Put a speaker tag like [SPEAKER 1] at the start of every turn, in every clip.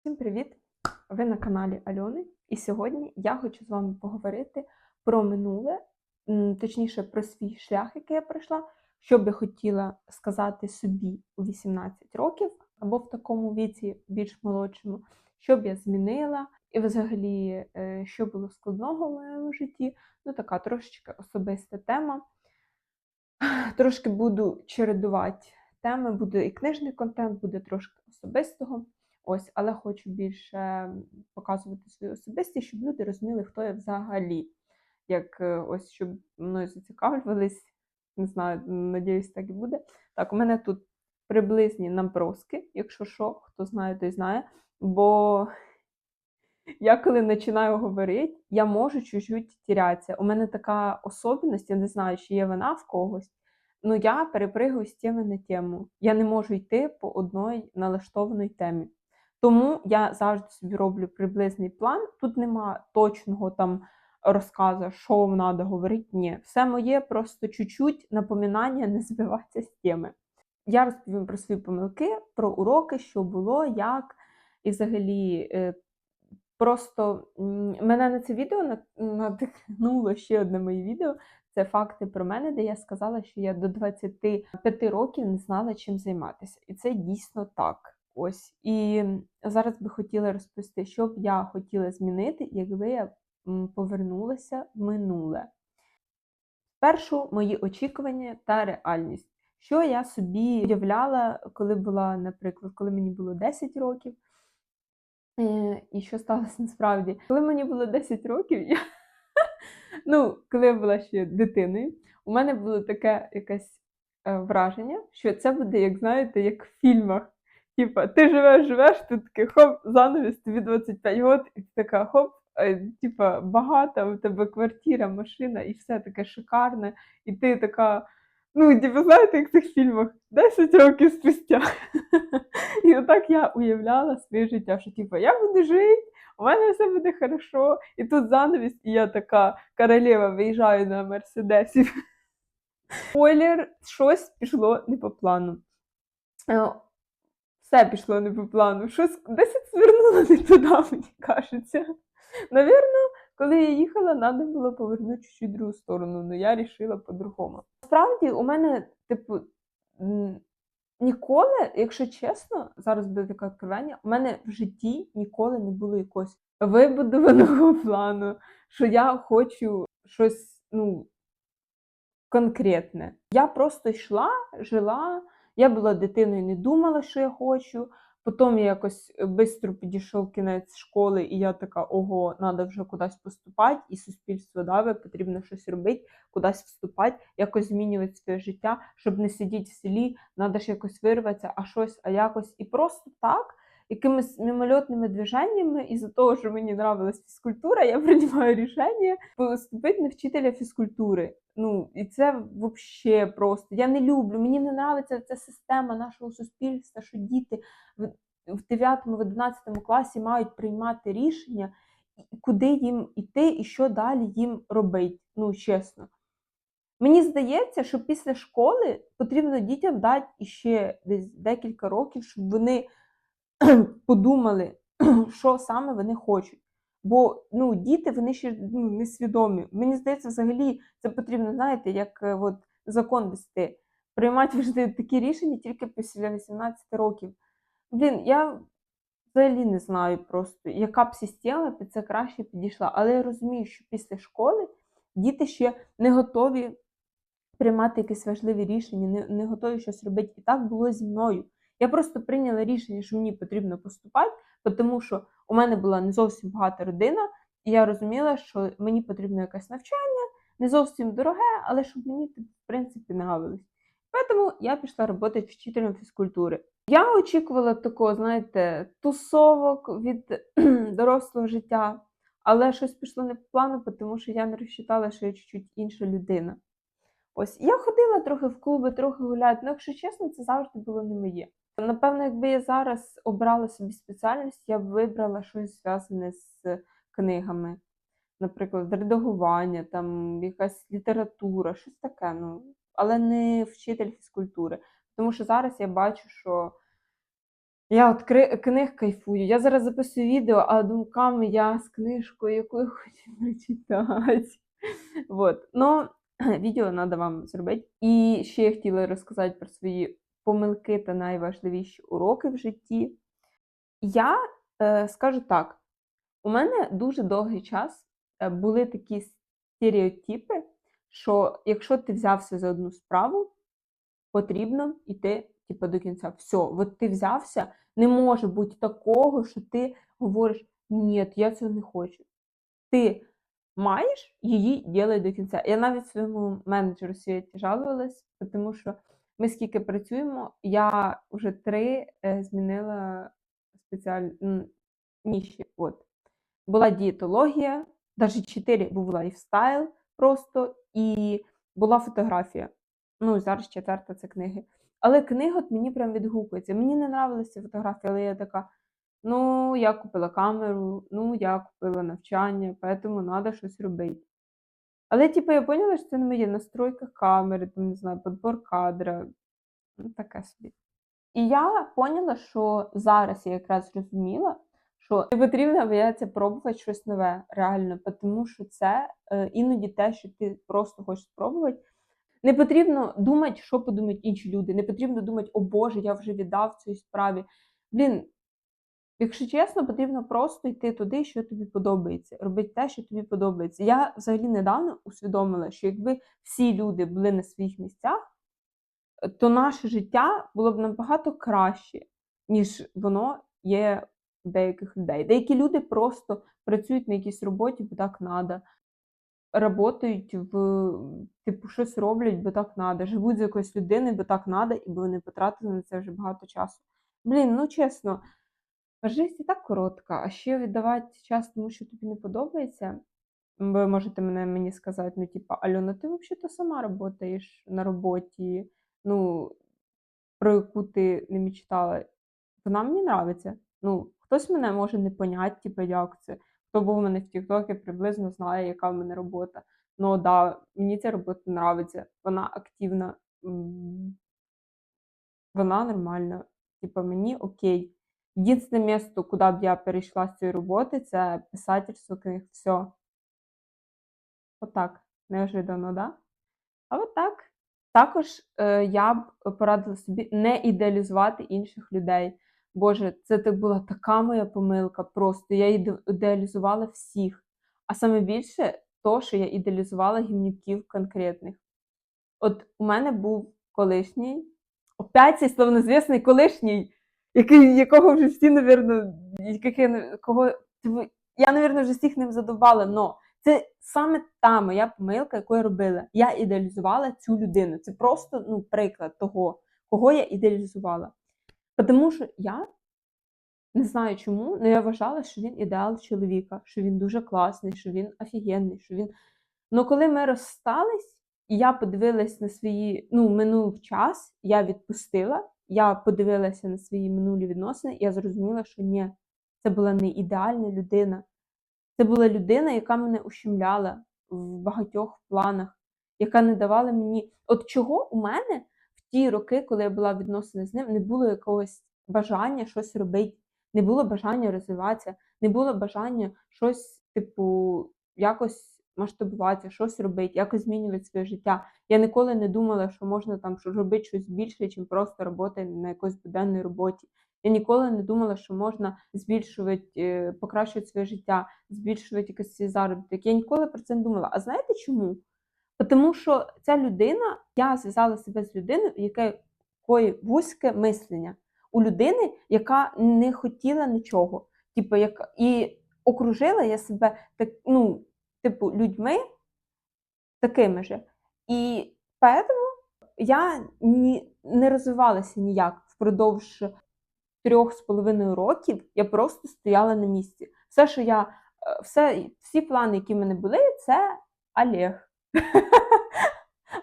[SPEAKER 1] Всім привіт! Ви на каналі Альони, і сьогодні я хочу з вами поговорити про минуле, точніше про свій шлях, який я пройшла, що би хотіла сказати собі у 18 років, або в такому віці більш молодшому, що б я змінила, і взагалі, е, що було складного в моєму житті. Ну, така трошечки особиста тема. Трошки буду чередувати теми, буде і книжний контент, буде трошки особистого. Ось, але хочу більше показувати свою особистість, щоб люди розуміли, хто я взагалі. Як е, ось щоб мною зацікавлювались. Не знаю, надіюсь, так і буде. Так, у мене тут приблизні наброски, якщо що, хто знає, той знає. Бо я коли починаю говорити, я можу чуть-чуть тірятися. У мене така особливість, я не знаю, чи є вона в когось. Ну я перепригую з теми на тему. Я не можу йти по одній налаштованій темі. Тому я завжди собі роблю приблизний план. Тут нема точного там розказу, що вам треба говорити. Ні, все моє просто чуть-чуть напоминання не збиватися з теми. Я розповім про свої помилки, про уроки, що було, як, і взагалі. е, Просто мене на це відео на- надихнуло ще одне моє відео. Це факти про мене, де я сказала, що я до 25 років не знала, чим займатися. І це дійсно так. Ось. І зараз би хотіла розповісти, що б я хотіла змінити, якби я повернулася в минуле. Спершу мої очікування та реальність. Що я собі уявляла, коли була, наприклад, коли мені було 10 років. Е, І що сталося насправді? Коли мені було 10 років, я... ну, коли я була ще дитиною, у мене було таке якесь е, враження, що це буде, як знаєте, як в фільмах. Типа, ти живеш, живеш, тут такий хоп, занавіс, тобі 25 років, і ти така хоп, е, типа, багата, у тебе квартира, машина, і все таке шикарне, і ти така. Ну, типу, знаєте, як в цих фільмах 10 років спустя. І отак я уявляла своє життя, що типу, я буду жити, у мене все буде хорошо, і тут занавіс, і я така королева виїжджаю на Мерседесі. Спойлер, щось пішло не по плану. Все пішло не по плану. Щось десь звернуло не туди, мені кажеться. Навірно, коли я їхала, треба було повернути чуть-чуть другу сторону, але я вирішила по-другому. Справді, у мене, типу, ніколи, якщо чесно, зараз буде таке відкривання, у мене в житті ніколи не було якогось вибудованого плану, що я хочу щось, ну, конкретне. Я просто йшла, жила, я була дитиною, не думала, що я хочу. Потім я якось швидко підійшов кінець школи, і я така: ого, треба вже кудись поступати, і суспільство даве, потрібно щось робити, кудись вступати, якось змінювати своє життя, щоб не сидіти в селі, треба ж якось вирватися, а щось, а якось. І просто так, якимись мимольотними движеннями, із-за того, що мені нравилась фізкультура, я приймаю рішення поступити на вчителя фізкультури. Ну, і це взагалі просто. Я не люблю, мені не нравиться ця система нашого суспільства, що діти в, в 9-11 класі мають приймати рішення, куди їм іти і що далі їм робити. Ну, чесно. Мені здається, що після школи потрібно дітям дати іще десь декілька років, щоб вони подумали, що саме вони хочуть. Бо ну, діти вони ще ну, несвідомі. Мені здається, взагалі це потрібно, знаєте, як е, от, закон вести. Приймати завжди такі рішення тільки після 18 років. Блін, я взагалі не знаю просто, яка б система під це краще підійшла. Але я розумію, що після школи діти ще не готові приймати якісь важливі рішення, не, не готові щось робити. І так було зі мною. Я просто прийняла рішення, що мені потрібно поступати, тому що у мене була не зовсім багата родина, і я розуміла, що мені потрібно якесь навчання, не зовсім дороге, але щоб мені в принципі нравилось. Тому я пішла працювати вчителем фізкультури. Я очікувала такого, знаєте, тусовок від дорослого життя, але щось пішло не по плану, тому що я не розчитала, що я чуть-чуть інша людина. Ось я ходила трохи в клуби, трохи гуляти, ну, якщо чесно, це завжди було не моє. Напевно, якби я зараз обрала собі спеціальність, я б вибрала щось зв'язане з книгами. Наприклад, редагування, там якась література, щось таке, ну, але не вчитель фізкультури. Тому що зараз я бачу, що Я от книг кайфую. Я зараз записую відео, а думками я з книжкою, яку я хочу прочитати. Вот. Ну, відео треба вам зробити. І ще я хотіла розказати про свої помилки та найважливіші уроки в житті. Я е, скажу так: у мене дуже довгий час е, були такі стереотипи, що якщо ти взявся за одну справу, потрібно йти типу, до кінця. Все, от ти взявся, не може бути такого, що ти говориш, ні, я цього не хочу. Ти маєш її ділай до кінця. Я навіть своєму менеджеру Світі жалувалась, тому що ми скільки працюємо, я вже три е, змінила спеціальні ніші. От. Була дієтологія, навіть чотири був лайфстайл просто, і була фотографія. Ну, зараз четверта це книги. Але книга от мені прям відгукується. Мені не нравилися фотографії, але я така. Ну, я купила камеру, ну, я купила навчання, поэтому треба щось робити. Але, типу, я поняла, що це не моє настройка камери, там, не знаю, підбор кадра, ну, таке собі. І я поняла, що зараз я якраз зрозуміла, що не потрібно боятися пробувати щось нове, реально, тому що це е, іноді те, що ти просто хочеш спробувати. Не потрібно думати, що подумають інші люди. Не потрібно думати, о Боже, я вже віддав цій справі. Блін, Якщо чесно, потрібно просто йти туди, що тобі подобається, робити те, що тобі подобається. Я взагалі недавно усвідомила, що якби всі люди були на своїх місцях, то наше життя було б набагато краще, ніж воно є у деяких людей. Деякі люди просто працюють на якійсь роботі, бо так треба. Работають в типу щось роблять, бо так треба. Живуть з якоюсь людиною, бо так треба, і вони потратили на це вже багато часу. Блін, ну чесно. Життя і так коротка, а ще віддавати час тому, що тобі не подобається. Ви можете мене мені сказати, ну, типа, Альона, ти взагалі-то сама працюєш на роботі, ну, про яку ти не мечтала. Вона мені подобається. Ну, хтось мене може не поняти, типу, як це. Хто був у мене в Тіктокі, приблизно знає, яка в мене робота. Ну, да, мені ця робота подобається. Вона активна, вона нормальна. Типа, мені окей. Єдине місто, куди б я перейшла з цієї роботи, це писательство книг. Все. Отак. Неожиданно, да? А от так. Також е, я б порадила собі не ідеалізувати інших людей. Боже, це так була така моя помилка. Просто я ідеалізувала всіх. А саме більше то, що я ідеалізувала гімнюків конкретних. От у мене був колишній, опять цей словнозвісний колишній, який, якого вже всі, навірно, яких кого, я, навірно, вже всіх ним задовбала, но це саме та моя помилка, яку я робила. Я ідеалізувала цю людину. Це просто ну, приклад того, кого я ідеалізувала. Тому що я не знаю чому, але я вважала, що він ідеал чоловіка, що він дуже класний, що він офігенний, що він. Ну, коли ми розстались, і я подивилась на свої, ну, минув час, я відпустила, я подивилася на свої минулі відносини, і я зрозуміла, що ні, це була не ідеальна людина. Це була людина, яка мене ущемляла в багатьох планах, яка не давала мені. От чого у мене в ті роки, коли я була в відносинах з ним, не було якогось бажання щось робити, не було бажання розвиватися, не було бажання щось, типу, якось масштабуватися, щось робити, якось змінювати своє життя. Я ніколи не думала, що можна там робити щось більше, ніж просто роботи на якоїсь буденній роботі. Я ніколи не думала, що можна збільшувати, е, покращувати своє життя, збільшувати якийсь свій заробіток. Я ніколи про це не думала. А знаєте чому? Тому що ця людина, я зв'язала себе з людиною, у якої вузьке мислення, у людини, яка не хотіла нічого. Типу, як... І окружила я себе так, ну, типу, людьми такими же. І тому я ні, не розвивалася ніяк впродовж трьох з половиною років я просто стояла на місці. Все, що я, е, все, всі плани, які в мене були, це Олег.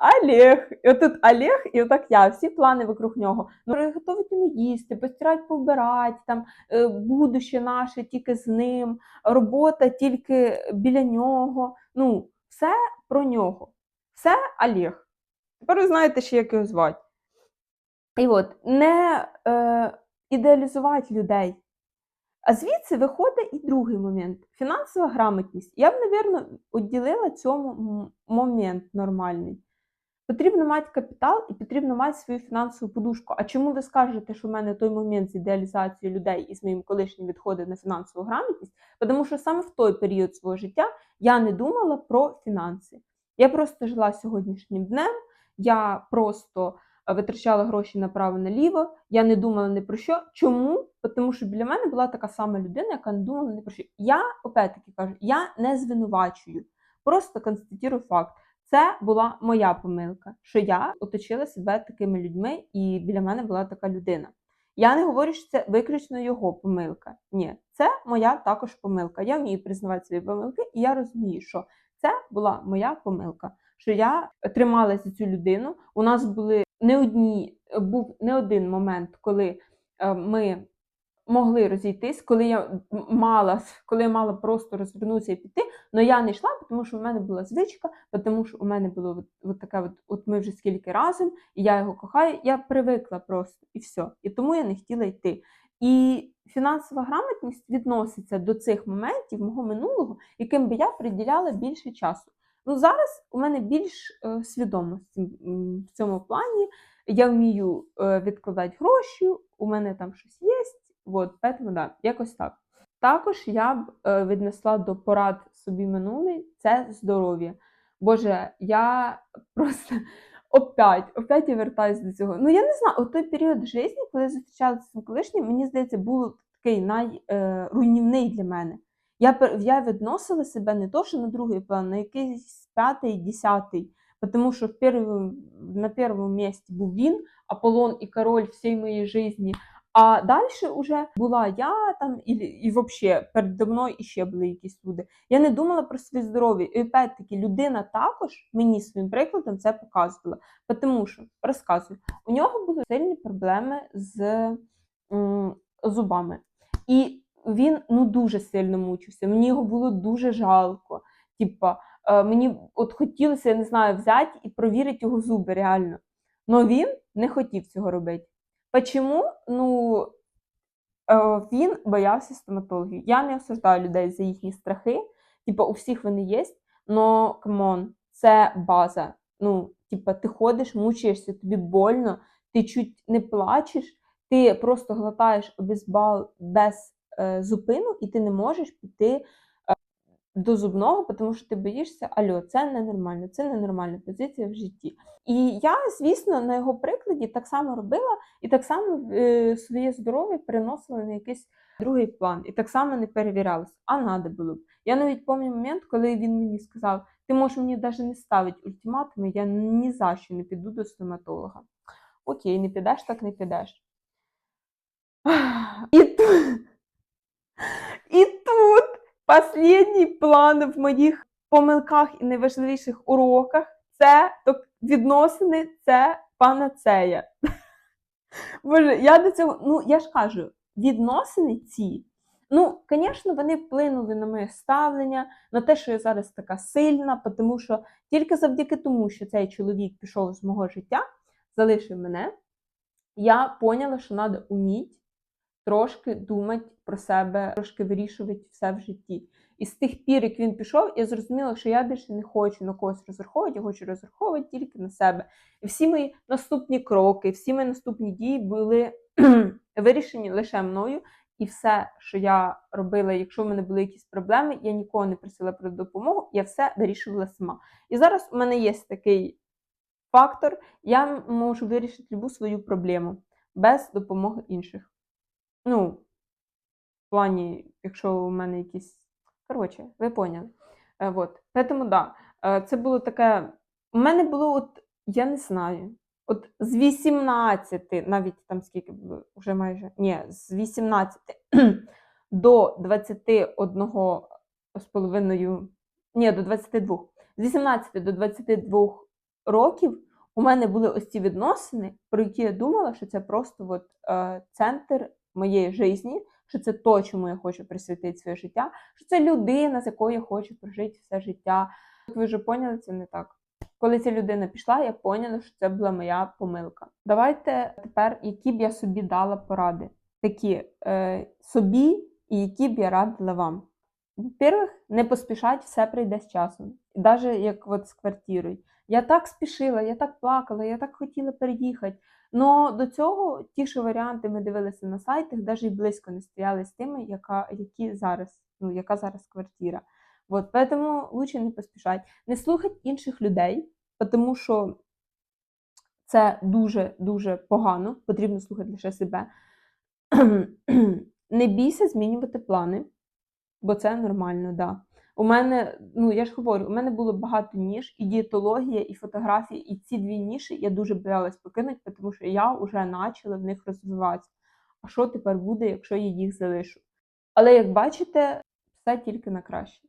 [SPEAKER 1] Олег. І отут Олег, і отак я, всі плани вокруг нього. Ну, приготувати йому їсти, постирати, побирати, там, е, будуще наше тільки з ним, робота тільки біля нього. Ну, все про нього. Все Олег. Тепер ви знаєте ще, як його звати. І от, не, е, ідеалізувати людей. А звідси виходить і другий момент фінансова грамотність. Я б, напевно, відділила цьому момент нормальний. Потрібно мати капітал і потрібно мати свою фінансову подушку. А чому ви скажете, що в мене той момент з ідеалізацією людей і з моїм колишнім відходить на фінансову грамотність? Тому що саме в той період свого життя я не думала про фінанси. Я просто жила сьогоднішнім днем, я просто е, витрачала гроші направо-наліво, я не думала ні про що. Чому? Тому що біля мене була така сама людина, яка не думала ні про що. Я, опять-таки кажу, я не звинувачую, просто констатую факт. Це була моя помилка, що я оточила себе такими людьми, і біля мене була така людина. Я не говорю, що це виключно його помилка. Ні, це моя також помилка. Я вмію признавати свої помилки, і я розумію, що це була моя помилка. Що я трималася цю людину. У нас були не одні, був не один момент, коли е, ми могли розійтись, коли я мала, коли я мала просто розвернутися і піти. Але я не йшла, тому що в мене була звичка, тому що у мене було от, от таке, от, от ми вже скільки разом, і я його кохаю. Я привикла просто і все. І тому я не хотіла йти. І фінансова грамотність відноситься до цих моментів мого минулого, яким би я приділяла більше часу. Ну зараз у мене більш е, свідомості в цьому плані. Я вмію е, відкладати гроші, у мене там щось є. От, поэтому, да, якось так. Також я б е, віднесла до порад собі минулий це здоров'я. Боже, я просто опять, опять я вертаюсь до цього. Ну я не знаю, от той період життя, коли я зустрічалася з колишнім, мені здається, був такий найруйнівний для мене. Я, я відносила себе не то, що на другий план, на якийсь п'ятий, десятий. Тому що в первому, на першому місці був він, Аполлон і король всієї моєї житті. А далі вже була я там, і, і взагалі передо мною іще були якісь люди. Я не думала про своє здоров'я. І опять-таки людина також мені своїм прикладом це показувала. Тому що розказую, у нього були сильні проблеми з м, зубами. І він ну дуже сильно мучився. Мені його було дуже жалко. Типа, е, мені от хотілося, я не знаю, взяти і провірити його зуби реально. Но він не хотів цього робити. Почему? Ну, е, він боявся стоматологів. Я не осуждаю людей за їхні страхи. Типа, у всіх вони є, но камон, це база. Ну, типа, ти ходиш, мучаєшся, тобі больно, ти чуть не плачеш, ти просто глотаєш обезбал без е, зупину, і ти не можеш піти до зубного, тому що ти боїшся, альо, це ненормально, це ненормальна позиція в житті. І я, звісно, на його прикладі так само робила і так само е, своє здоров'я переносила на якийсь другий план, і так само не перевірялася, а надо було б. Я навіть пам'ятаю момент, коли він мені сказав: ти можеш мені навіть не ставити ультиматуми, я ні за що не піду до стоматолога. Окей, не підеш, так не підеш. І тут, тут Последній план в моїх помилках і найважливіших уроках це відносини, це панацея. Боже, я до цього, ну я ж кажу, відносини ці. Ну, звісно, вони вплинули на моє ставлення, на те, що я зараз така сильна, тому що тільки завдяки тому, що цей чоловік пішов з мого життя, залишив мене, я поняла, що треба вміти трошки думати про себе, трошки вирішувати все в житті. І з тих пір, як він пішов, я зрозуміла, що я більше не хочу на когось розраховувати, я хочу розраховувати тільки на себе. І всі мої наступні кроки, всі мої наступні дії були вирішені лише мною. І все, що я робила, якщо в мене були якісь проблеми, я нікого не просила про допомогу, я все вирішувала сама. І зараз у мене є такий фактор, я можу вирішити любу свою проблему без допомоги інших. Ну, в плані, якщо у мене якісь. Коротше, ви поняли. Е, вот. Поэтому, да, е, це було таке. У мене було, от, я не знаю, от з 18, навіть там скільки було, вже майже, ні, з 18 до 21 з половиною, ні, до 22. З 18 до 22 років у мене були ось ці відносини, про які я думала, що це просто от, е, центр моєї житті, що це то, чому я хочу присвятити своє життя, що це людина, з якою я хочу прожити все життя. Як ви вже поняли, це не так. Коли ця людина пішла, я поняла, що це була моя помилка. Давайте тепер, які б я собі дала поради. такі е, собі і які б я радила вам. Во-первых, не поспішать, все прийде з часом. Навіть як от з квартирою. Я так спішила, я так плакала, я так хотіла переїхати. Но до цього ті ж варіанти ми дивилися на сайтах, навіть близько не стояли з тими, яка, які зараз, ну, яка зараз квартира. От, поэтому лучше не поспішати. Не слухати інших людей, тому що це дуже-дуже погано, потрібно слухати лише себе. Не бійся змінювати плани, бо це нормально, да. У мене, ну я ж говорю, у мене було багато ніж, і дієтологія, і фотографії, і ці дві ніші я дуже боялась покинути, тому що я вже почала в них розвиватися. А що тепер буде, якщо я їх залишу? Але як бачите, все тільки на краще.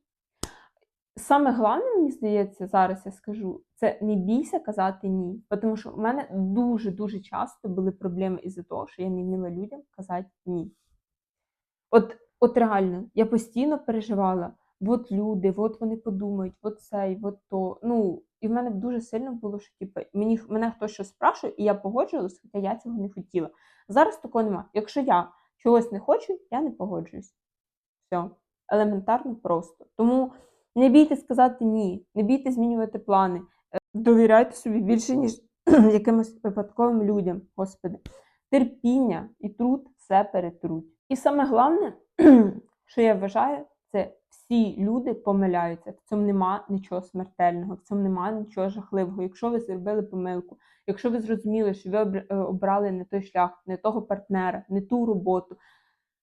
[SPEAKER 1] Саме головне, мені здається, зараз я скажу, це не бійся казати ні. Тому що в мене дуже-дуже часто були проблеми із-за того, що я не вміла людям казати ні. От, от реально, я постійно переживала, от люди, от вони подумають, от цей, от то. Ну, і в мене дуже сильно було, що типу, мені, мене хтось щось спрашує, і я погоджувалась, хоча я цього не хотіла. Зараз такого нема. Якщо я чогось не хочу, я не погоджуюсь. Все. Елементарно просто. Тому не бійте сказати ні, не бійте змінювати плани. Е, Довіряйте собі більше, ніж якимось випадковим людям, Господи. Терпіння і труд все перетруть. І саме головне, що я вважаю, це всі люди помиляються. В цьому нема нічого смертельного, в цьому нема нічого жахливого. Якщо ви зробили помилку, якщо ви зрозуміли, що ви е, обрали не той шлях, не того партнера, не ту роботу,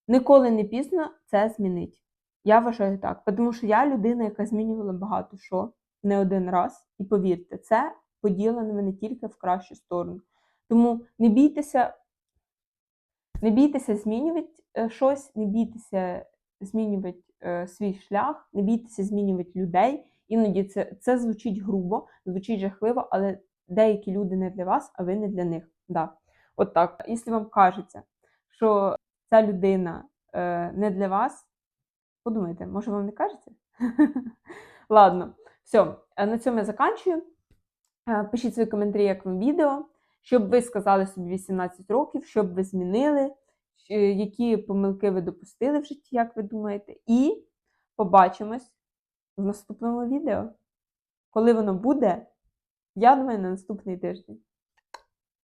[SPEAKER 1] ніколи не пізно це змінить. Я вважаю так, тому що я людина, яка змінювала багато що не один раз, і повірте, це поділо на мене тільки в кращу сторону. Тому не бійтеся, не бійтеся змінювати е, щось, не бійтеся змінювати свій шлях, не бійтеся змінювати людей. Іноді це, це звучить грубо, звучить жахливо, але деякі люди не для вас, а ви не для них. Да. От так. Якщо вам кажеться, що ця людина е, не для вас, подумайте, може вам не кажеться? Ладно, все, на цьому я заканчую. Е, Пишіть свої коментарі, як вам відео, щоб ви сказали собі 18 років, щоб ви змінили, е, які помилки ви допустили в житті, як ви думаєте. І побачимось в наступному відео. Коли воно буде, я думаю, на наступний тиждень.